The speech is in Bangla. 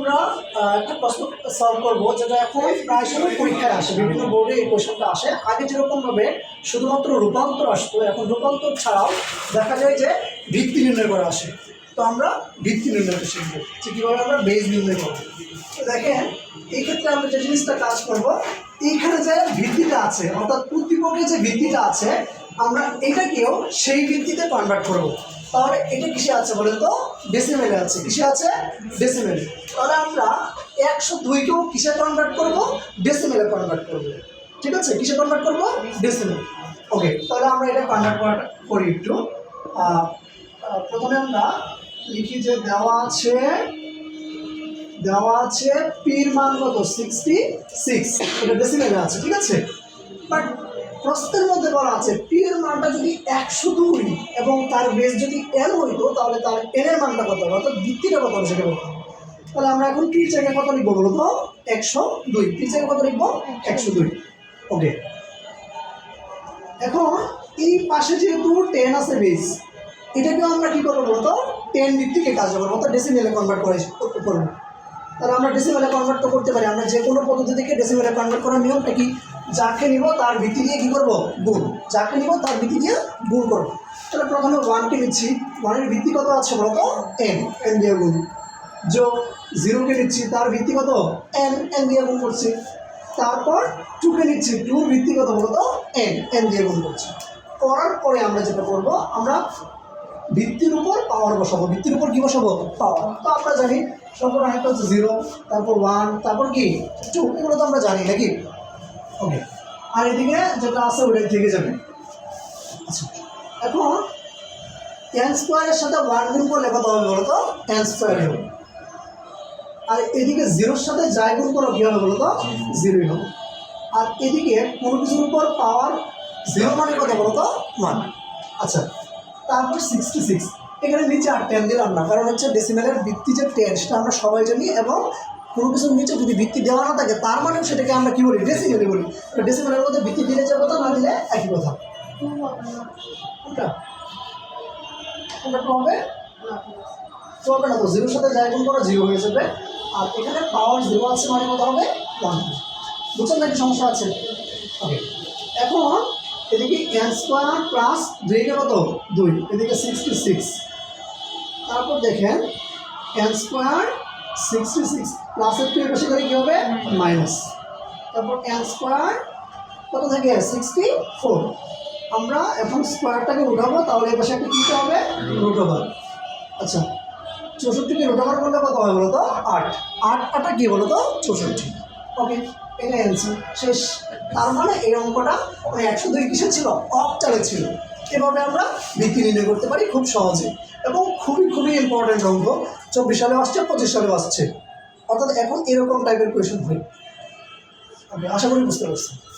আমরা একটা প্রশ্ন সলভ করব যেটা এখন প্রায় সময় পরীক্ষায় আসে, বিভিন্ন বোর্ডে এই কোয়েশনটা আসে। আগে যেরকমভাবে শুধুমাত্র রূপান্তর আসতো, এখন রূপান্তর ছাড়াও দেখা যায় যে ভিত্তি নির্ণয় করা আসে। তো আমরা ভিত্তি নির্ণয়টা শিখব, যে কীভাবে আমরা বেজ নির্ণয় করব। তো দেখেন, এই ক্ষেত্রে আমরা যে জিনিসটা কাজ করব, এইখানে যে ভিত্তিটা আছে, অর্থাৎ উদ্দীপকের যে ভিত্তিটা আছে আমরা এটাকেও সেই ভিত্তিতে কনভার্ট করব। তাহলে এটা কিসে আছে বলেন তো? ডেসিমেলে আছে। কিসে আছে? ডেসিমেলে তাহলে আমরা একশো দুইকেও কিসে কনভার্ট করব? ডেসিমেলে কনভার্ট করব। ঠিক আছে? কিসে কনভার্ট করব? ডেসিমেল ওকে তাহলে আমরা এটা কনভার্ট করি একটু। প্রথমে আমরা লিখি যে দেওয়া আছে দেওয়া আছে পির মান কত? সিক্সটি সিক্স এটা ডেসিমেলে আছে, ঠিক আছে? বাট প্রশ্নের মধ্যে বলা আছে পি এর মানটা যদি একশো দুই এবং তার বেস যদি এন হইতো, তাহলে তার এন এর মানটা কত হবে? অর্থাৎ ভিত্তিটা কত হবে সেটা বলতে। তাহলে আমরা এখন পির জায়গায় কত লিখব বলো তো? একশো দুই। পির জায়গায় কত লিখব? একশো দুই। ওকে এখন এই পাশে যেহেতু টেন আছে বেস এটাকেও আমরা কি করব বলতো টেন ভিত্তিকে কাজ করব অর্থাৎ ডেসিমেলে কনভার্ট করে করব। তাহলে আমরা ডেসিমেলে কনভার্ট তো করতে পারি। আমরা যে কোনো পদ্ধতি থেকে ডেসিমেলে কনভার্ট করার নিয়মটা কি? যাকে নিব তার ভিত্তি দিয়ে কী করব? গুণ। যাকে নিব তার ভিত্তি দিয়ে গুণ করব। তাহলে প্রথমে ওয়ানকে নিচ্ছি। ওয়ানের ভিত্তি কত আছে বলো তো এন এন দিয়ে গুণ। যোগ জিরোকে নিচ্ছি। তার ভিত্তি কত? এন এন দিয়ে গুণ করছি। তারপর টুকে নিচ্ছি। টুর ভিত্তি কত বলো তো এন এন দিয়ে গুণ করছি। করার পরে আমরা যেটা করব, আমরা ভিত্তির উপর পাওয়ার বসাবো। ভিত্তির উপর কী বসাবো? পাওয়ার তো আমরা জানি সম্পূর্ণ একটা হচ্ছে জিরো তারপর ওয়ান তারপর কি? টু এগুলো তো আমরা জানি, নাকি? ওকে। আর এদিকে যেটা আছে ওটাই থেকে যাবে। আচ্ছা এখন এন স্কোয়ারের সাথে ওয়ান গুণ করলে কত হবে বলো তো এন স্কোয়ার হবে আর এদিকে জিরোর সাথে যাই গুণ করো কী হবে বলো তো জিরোই হবে। আর এদিকে কোনো কিছুর উপর পাওয়ার জিরো মানে কত বলো তো ওয়ান আচ্ছা তারপর সিক্সটি সিক্স এখানে নিচে আর টেন দিলাম না, কারণ হচ্ছে ডেসিমেলের ভিত্তি যে টেন সেটা আমরা সবাই জানি, এবং কোনো কিছুর নিচে যদি ভিত্তি দেওয়া না থাকে, তার মানে সেটাকে আমরা কী বলি? ডেসিমেলে বলি। ডেসিমেলের মধ্যে ভিত্তি দিলে যে কথা, না দিলে একই কথা। হবে? হবে না তো। জিরোর সাথে যাই গুণ করো জিরো হয়ে যাবে। আর এখানে পাওয়ার জিরো আছে মানে কত হবে? ওয়ান বুঝছেন নাকি সমস্যা আছে? ওকে এখন এদিকে এন স্কোয়ার প্লাস দুইকে কত দুই। এদিকে সিক্সটি সিক্স তারপর দেখেন এন স্কোয়ার সিক্সটি সিক্স প্লাসের টু বেশি করে কী হবে? মাইনাস। তারপর এন স্কোয়ার কত থাকে? সিক্সটি ফোর আমরা এখন স্কোয়ারটাকে উঠাবো, তাহলে এ পাশে একটা কী হবে? রুট ওভার আচ্ছা চৌষট্টিকে রুট ওভার করলে কত হবে বলো তো আট। আট আটা কী বলো তো চৌষট্টি। ওকে এটা অ্যান্সার শেষ। তার মানে এই অঙ্কটা মানে একশো দুই কিসে ছিল? অফ চালে ছিল। এভাবে আমরা ভিত্তি নির্ণয় করতে পারি? খুব সহজে। এবং খুবই খুবই ইম্পর্টেন্ট অঙ্ক। চব্বিশ সালেও আসছে, পঁচিশ সালেও আসছে। অর্থাৎ এখন এরকম টাইপের কোয়েশন হয়। আমি আশা করি বুঝতে পারছি